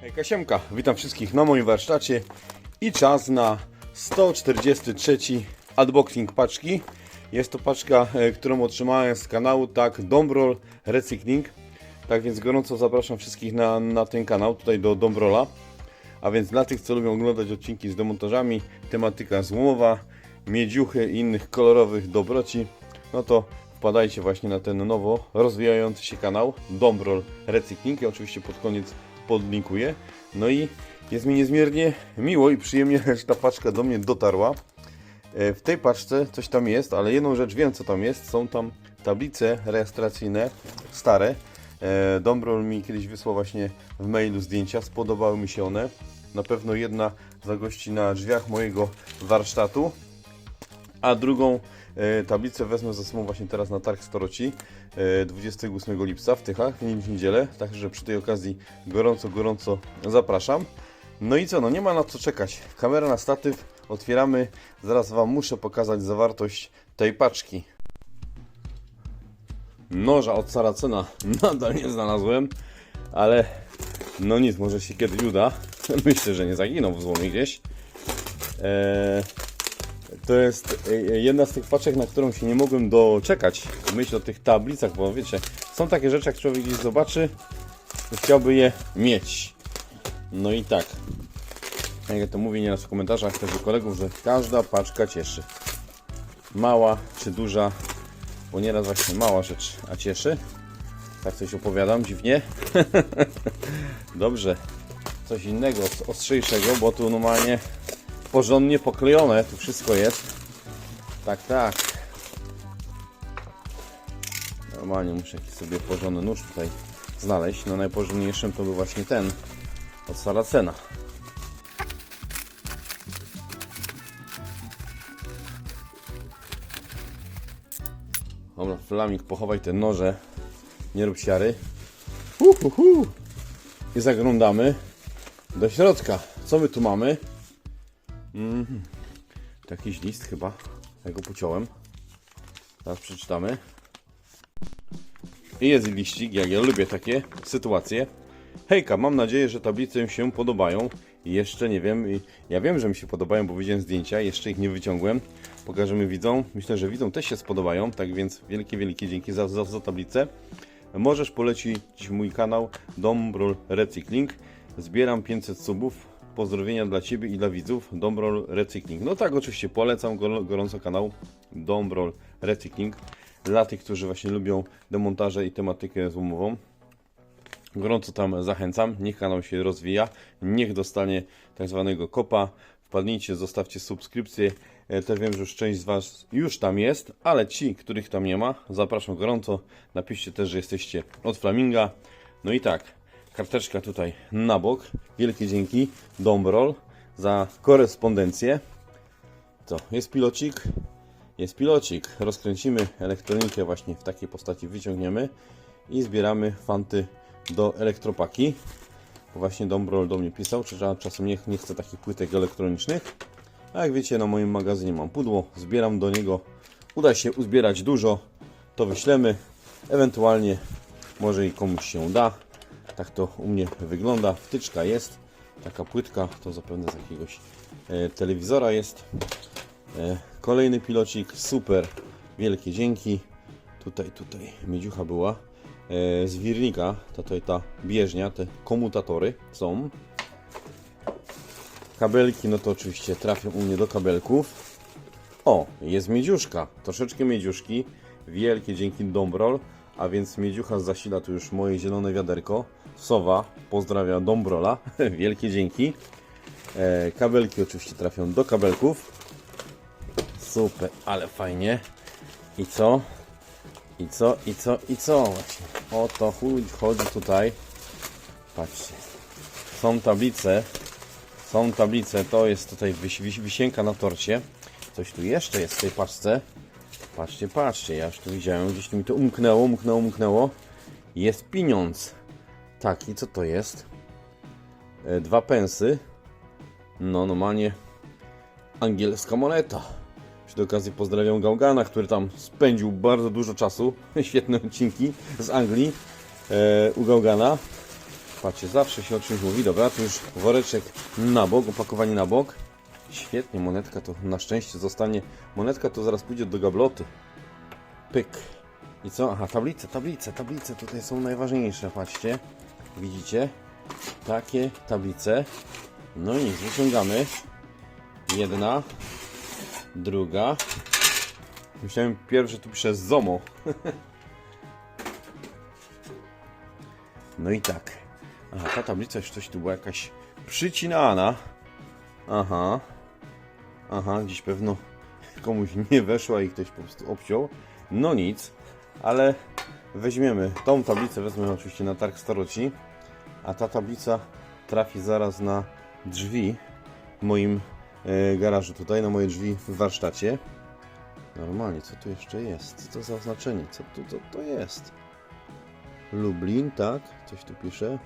Hejka Siemka, witam wszystkich na moim warsztacie i czas na 143 unboxing paczki. Jest to paczka, e, którą otrzymałem z kanału tak Dombrol Recykling. Tak więc gorąco zapraszam wszystkich na, na ten kanał, tutaj do Dombrola. A więc dla tych, co lubią oglądać odcinki z demontażami, tematyka złomowa, miedziuchy i innych kolorowych dobroci, no to wpadajcie właśnie na ten nowo rozwijający się kanał Dombrol Recykling. Ja oczywiście pod koniec podlinkuję. No i jest mi niezmiernie miło i przyjemnie, że ta paczka do mnie dotarła. E, W tej paczce coś tam jest, ale jedną rzecz wiem co tam jest. Są tam tablice rejestracyjne stare. E, Dombrol mi kiedyś wysłał właśnie w mailu zdjęcia, spodobały mi się one. Na pewno jedna zagości na drzwiach mojego warsztatu, a drugą e, tablicę wezmę ze sobą właśnie teraz na targ Storoci e, 28 lipca w Tychach, w niedzielę, także przy tej okazji gorąco, gorąco zapraszam. No i co, no nie ma na co czekać. Kamera na statyw, otwieramy. Zaraz Wam muszę pokazać zawartość tej paczki. Noża od Saracena nadal nie znalazłem, ale no nic, może się kiedyś uda. Myślę, że nie zaginął w złomie gdzieś. Eee, to jest e, jedna z tych paczek, na którą się nie mogłem doczekać. Myślę o tych tablicach, bo wiecie, są takie rzeczy, jak człowiek gdzieś zobaczy, to chciałby je mieć. No i tak, jak ja to mówię nieraz w komentarzach też do kolegów, że każda paczka cieszy. Mała czy duża, bo nieraz właśnie mała rzecz, a cieszy. Tak coś opowiadam dziwnie. Dobrze, coś innego, ostrzejszego, bo tu normalnie porządnie poklejone, tu wszystko jest. Tak, tak. Normalnie muszę jakiś sobie porządny nóż tutaj znaleźć. No najporządniejszym to był właśnie ten od Saracena. Dobra, Flamik, pochowaj te noże. Nie rób siary. Hu, hu, hu. I zaglądamy do środka. Co my tu mamy? Mhm. To jakiś list chyba. Ja go pociąłem. Teraz przeczytamy. I jest liścik, jak ja lubię takie sytuacje. Hejka, mam nadzieję, że tablice się podobają. Jeszcze nie wiem, ja wiem, że mi się podobają, bo widziałem zdjęcia, jeszcze ich nie wyciągłem. Pokażemy widzom. Myślę, że widzom też się spodobają, tak więc wielkie, wielkie dzięki za, za, za tablicę. Możesz polecić mój kanał Dombrol Recykling. Zbieram 500 subów. Pozdrowienia dla Ciebie i dla widzów Dombrol Recykling. No tak, oczywiście polecam gor- gorąco kanał Dombrol Recykling. Dla tych, którzy właśnie lubią demontaże i tematykę złomową. Gorąco tam zachęcam, niech kanał się rozwija, niech dostanie tak zwanego kopa. Wpadnijcie, zostawcie subskrypcję. E, Też wiem, że już część z Was już tam jest, ale ci, których tam nie ma, zapraszam gorąco. Napiszcie też, że jesteście od Flaminga. No i tak, karteczka tutaj na bok. Wielkie dzięki Dombrol za korespondencję. Co, jest pilocik? Jest pilocik. Rozkręcimy elektronikę właśnie w takiej postaci, wyciągniemy i zbieramy fanty do elektropaki. Bo właśnie Dombrol do mnie pisał, czy czasem nie, nie chcę takich płytek elektronicznych. A jak wiecie, na moim magazynie mam pudło, zbieram do niego. Uda się uzbierać dużo, to wyślemy. Ewentualnie może i komuś się uda. Tak to u mnie wygląda. Wtyczka jest, taka płytka, to zapewne z jakiegoś e, telewizora jest. E, kolejny pilocik, super, wielkie dzięki. Tutaj, tutaj miedziucha była. E, z wirnika, to tutaj ta bieżnia, te komutatory są. Kabelki, no to oczywiście trafią u mnie do kabelków. O, jest miedziuszka, troszeczkę miedziuszki. Wielkie dzięki Dombrol, a więc miedziucha zasila tu już moje zielone wiaderko. Sowa pozdrawia Dombrola, wielkie dzięki. E, kabelki oczywiście trafią do kabelków. Super, ale fajnie. I co? I co? I co? I co? Właśnie. O to chodzi tutaj. Patrzcie. Są tablice. Są tablice. To jest tutaj wisi, wisienka na torcie. Coś tu jeszcze jest w tej paczce. Patrzcie, patrzcie. Ja już tu widziałem. Gdzieś tu mi to umknęło, umknęło, umknęło. Jest pieniądz. Tak, i co to jest? E, Dwa pensy. No, normalnie angielska moneta. Przy okazji pozdrawiam Gałgana, który tam spędził bardzo dużo czasu. Świetne odcinki z Anglii e, u Gałgana. Patrzcie, zawsze się o czymś mówi. Dobra, tu już woreczek na bok, opakowanie na bok. Świetnie, monetka to na szczęście zostanie. Monetka to zaraz pójdzie do gabloty. Pyk. I co? Aha, tablice, tablice, tablice tutaj są najważniejsze, patrzcie. Widzicie? Takie tablice. No i nic, wyciągamy. Jedna, druga. Myślałem pierwszy, że tu pisze ZOMO. No i tak. Aha, ta tablica już coś tu była jakaś przycinana. Aha. Aha, gdzieś pewno komuś nie weszła i ktoś po prostu obciął. No nic, ale weźmiemy tą tablicę, wezmę oczywiście na targ staroci, a ta tablica trafi zaraz na drzwi w moim e, garażu tutaj, na moje drzwi w warsztacie. Normalnie, co tu jeszcze jest? Co to za oznaczenie? Co tu to, to jest? Lublin, tak? Coś tu pisze.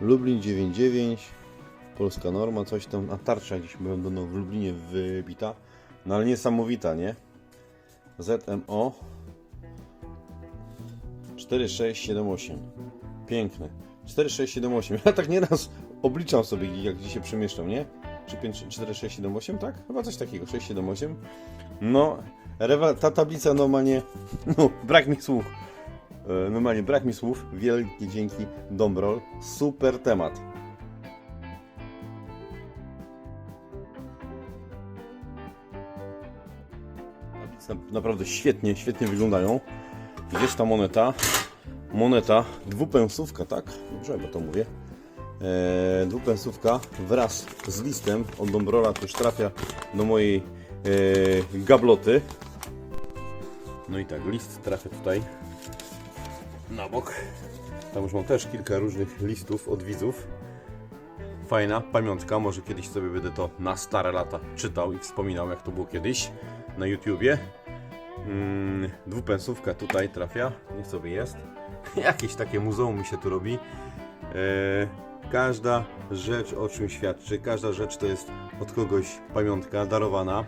Lublin 99, polska norma, coś tam, a tarcza gdzieś będą w Lublinie wybita. No ale niesamowita, nie? ZMO 4678. Piękne. 4678. Ja tak nieraz obliczam sobie, jak gdzie się przemieszczam, nie? Czy 5, 4678, tak? Chyba coś takiego, 678. No, rewa- ta tablica normalnie, no, brak mi słów. E, Normalnie brak mi słów. Wielkie dzięki Dombrol. Super temat. Naprawdę świetnie, świetnie wyglądają. Gdzieś ta moneta? Moneta, dwupensówka, tak? Dobrze, bo to mówię. E, dwupensówka wraz z listem od Dombrola już trafia do mojej e, gabloty. No i tak, list trafia tutaj na bok. Tam już mam też kilka różnych listów od widzów. Fajna pamiątka, może kiedyś sobie będę to na stare lata czytał i wspominał jak to było kiedyś na YouTubie. Mm, dwupensówka tutaj trafia, niech sobie jest. Jakieś takie muzeum mi się tu robi. E, każda rzecz o czym świadczy, każda rzecz to jest od kogoś pamiątka darowana.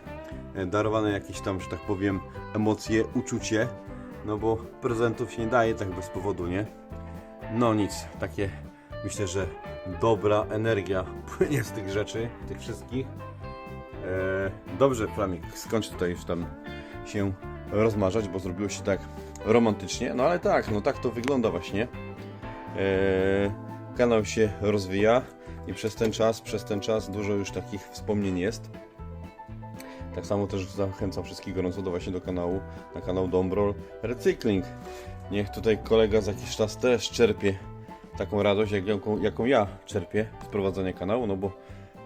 E, darowane jakieś tam, że tak powiem, emocje, uczucie. No bo prezentów się nie daje tak bez powodu, nie? No nic, takie myślę, że dobra energia płynie z tych rzeczy, tych wszystkich. E, dobrze, Flamik, skończ tutaj już tam się rozmarzać, bo zrobiło się tak romantycznie. No ale tak, no tak to wygląda właśnie. E, kanał się rozwija i przez ten czas, przez ten czas dużo już takich wspomnień jest. Tak samo też zachęcam wszystkich gorąco do właśnie do kanału, na kanał Dombrol Recykling. Niech tutaj kolega za jakiś czas też czerpie taką radość, jak, jaką, jaką ja czerpię z prowadzenia kanału, no bo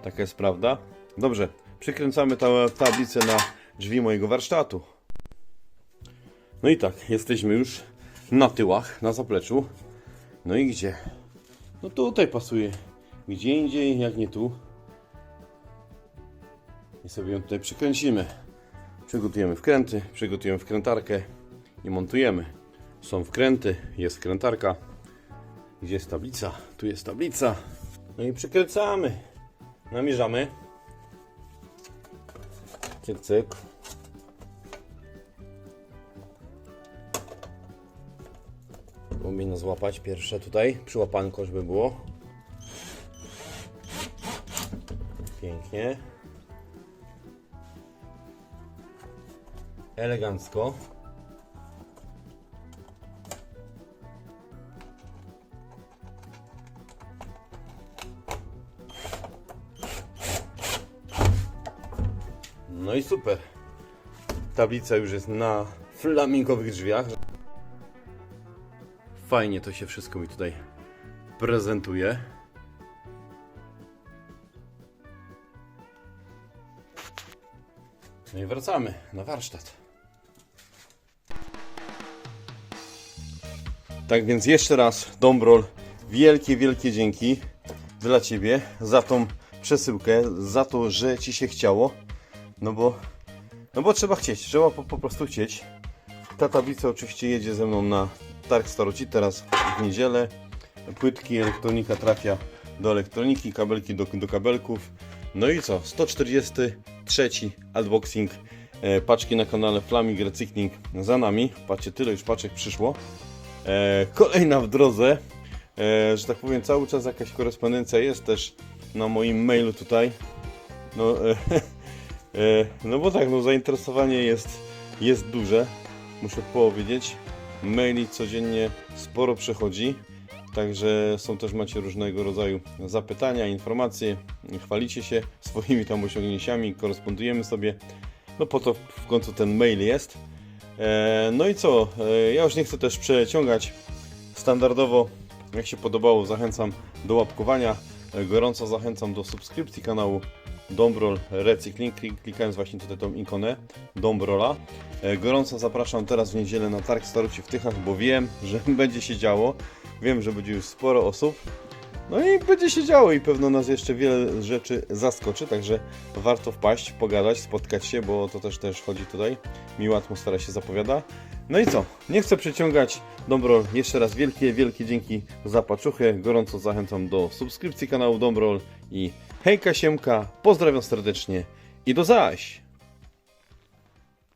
taka jest prawda. Dobrze, przykręcamy tę tablicę na drzwi mojego warsztatu. No i tak, jesteśmy już na tyłach, na zapleczu. No i gdzie? No tutaj pasuje. Gdzie indziej, jak nie tu. I sobie ją tutaj przykręcimy. Przygotujemy wkręty, przygotujemy wkrętarkę i montujemy. Są wkręty, jest wkrętarka. Gdzie jest tablica? Tu jest tablica. No i przykręcamy. Namierzamy. Cyk, cyk. Powinno złapać pierwsze tutaj. Przyłapanko, żeby było. Pięknie. Elegancko. No i super. Tablica już jest na flamingowych drzwiach. Fajnie to się wszystko mi tutaj prezentuje. No i wracamy na warsztat. Tak więc jeszcze raz, Dombrol, wielkie, wielkie dzięki dla Ciebie za tą przesyłkę, za to, że Ci się chciało. No bo, no bo trzeba chcieć, trzeba po, po prostu chcieć. Ta tablica oczywiście jedzie ze mną na targ staroci teraz w niedzielę. Płytki, elektronika trafia do elektroniki, kabelki do, do kabelków. No i co? 143 unboxing e, paczki na kanale Flaming Recykling za nami. Patrzcie, tyle już paczek przyszło. E, kolejna w drodze, e, że tak powiem, cały czas jakaś korespondencja jest też na moim mailu tutaj. No, e, e, no bo tak, no zainteresowanie jest, jest duże, muszę powiedzieć. Maili codziennie sporo przychodzi, także są też macie różnego rodzaju zapytania, informacje, chwalicie się swoimi tam osiągnięciami, korespondujemy sobie. No po to w końcu ten mail jest. E, no i co? E, ja już nie chcę też przeciągać. Standardowo, jak się podobało, zachęcam do łapkowania. E, gorąco zachęcam do subskrypcji kanału Dombrol Recykling, klik- klikając właśnie tutaj tą ikonę Dombrola. E, Gorąco zapraszam teraz w niedzielę na targ staroci w Tychach, bo wiem, że będzie się działo. Wiem, że będzie już sporo osób. No i będzie się działo i pewno nas jeszcze wiele rzeczy zaskoczy, także warto wpaść, pogadać, spotkać się, bo to też też chodzi tutaj. Miła atmosfera się zapowiada. No i co? Nie chcę przeciągać. Dombrol, jeszcze raz wielkie, wielkie dzięki za paczuchę. Gorąco zachęcam do subskrypcji kanału Dombrol i hejka siemka, pozdrawiam serdecznie i do zaś!